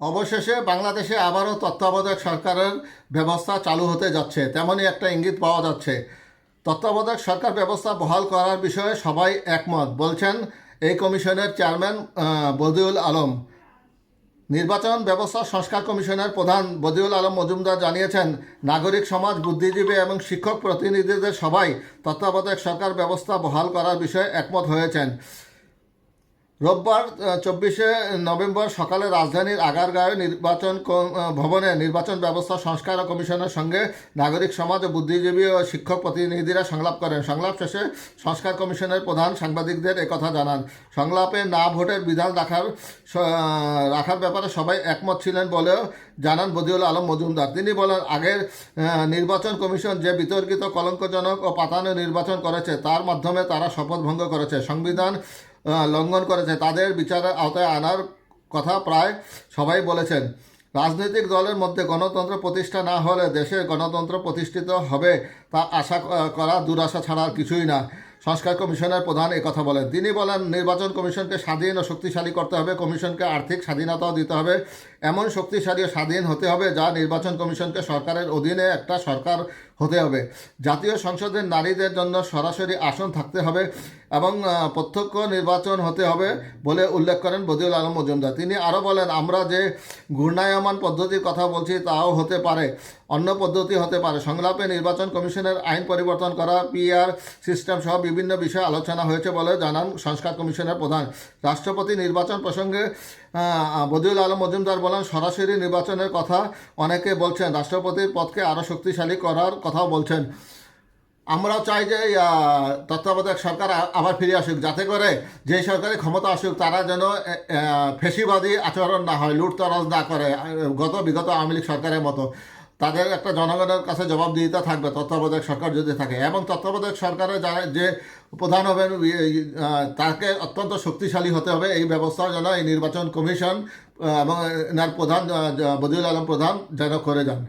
অবশেষে বাংলাদেশে আবারও তত্ত্বাবধায়ক সরকারের ব্যবস্থা চালু হতে যাচ্ছে, তেমনই একটা ইঙ্গিত পাওয়া যাচ্ছে। তত্ত্বাবধায়ক সরকার ব্যবস্থা বহাল করার বিষয়ে সবাই একমত, বলছেন এই কমিশনের চেয়ারম্যান বদিউল আলম। নির্বাচন ব্যবস্থা সংস্কার কমিশনের প্রধান বদিউল আলম মজুমদার জানিয়েছেন, নাগরিক সমাজ, বুদ্ধিজীবী এবং শিক্ষক প্রতিনিধিদের সবাই তত্ত্বাবধায়ক সরকার ব্যবস্থা বহাল করার বিষয়ে একমত হয়েছেন। রোববার চব্বিশে নভেম্বর সকালে রাজধানীর আগারগাঁও নির্বাচন ভবনে নির্বাচন ব্যবস্থা সংস্কার কমিশনের সঙ্গে নাগরিক সমাজ ও বুদ্ধিজীবী ও শিক্ষক প্রতিনিধিরা সংলাপ করেন। সংলাপ শেষে সংস্কার কমিশনের প্রধান সাংবাদিকদের একথা জানান। সংলাপে না ভোটের বিধান রাখার রাখার ব্যাপারে সবাই একমত ছিলেন বলেও জানান বদিউল আলম মজুমদার। তিনি বলেন, আগের নির্বাচন কমিশন যে বিতর্কিত, কলঙ্কজনক ও পাতানো নির্বাচন করেছে, তার মাধ্যমে তারা শপথ ভঙ্গ করেছে। সংবিধান লঙ্ঘন করেছে। তাদের বিচারের আওতায় আনার কথা প্রায় সবাই বলেছেন। রাজনৈতিক দলের মধ্যে গণতন্ত্র প্রতিষ্ঠা না হলে দেশে গণতন্ত্র প্রতিষ্ঠিত হবে তা আশা করা দুরাশা ছাড়া আর কিছুই না। সংস্কার কমিশনের প্রধান কথা বলেন। তিনি বলেন, নির্বাচন কমিশনকে স্বাধীন ও শক্তিশালী করতে হবে, কমিশনকে আর্থিক স্বাধীনতাও দিতে হবে। এমন শক্তিশালী ও স্বাধীন হতে হবে যা নির্বাচন কমিশনকে সরকারের অধীনে একটা সরকার হতে হবে। জাতীয় সংসদের নারীদের জন্য সরাসরি আসন থাকতে হবে। এবং প্রত্যক্ষ নির্বাচন হতে হবে বলে উল্লেখ করেন বদিউল আলম মজুমদার। তিনি আরও বলেন, আমরা যে ঘূর্ণায়মান পদ্ধতির কথা বলছি, তাও হতে পারে, অন্য পদ্ধতি হতে পারে। সংলাপে নির্বাচন কমিশনের আইন পরিবর্তন করা, পিআর সিস্টেম সহ বিভিন্ন বিষয়ে আলোচনা হয়েছে বলে জানান সংস্কার কমিশনের প্রধান। রাষ্ট্রপতি নির্বাচন প্রসঙ্গে বদিউল আলম মজুমদার বলেন, সরাসরি নির্বাচনের কথা অনেকে বলছেন, রাষ্ট্রপতির পদকে আরও শক্তিশালী করার কথাও বলছেন। আমরাও চাই যে তত্ত্বাবধায়ক সরকার আবার ফিরে আসুক, যাতে করে যে সরকারি ক্ষমতা আসুক, তারা যেন ফেসিবাদী আচরণ না হয়, লুটতরাজ না করে গত বিগত আওয়ামী লীগ সরকারের মতো। তাদের একটা জনগণের কাছে জবাবদিহিতা থাকবে, তত্ত্বাবধায়ক সরকার যদি থাকে। এবং তত্ত্বাবধায়ক সরকারের যারা, যে প্রধান হবেন তাকে অত্যন্ত শক্তিশালী হতে হবে। এই ব্যবস্থা যেন এই নির্বাচন কমিশন এবং এনার প্রধান বদিউল আলম প্রধান যেন করে যান।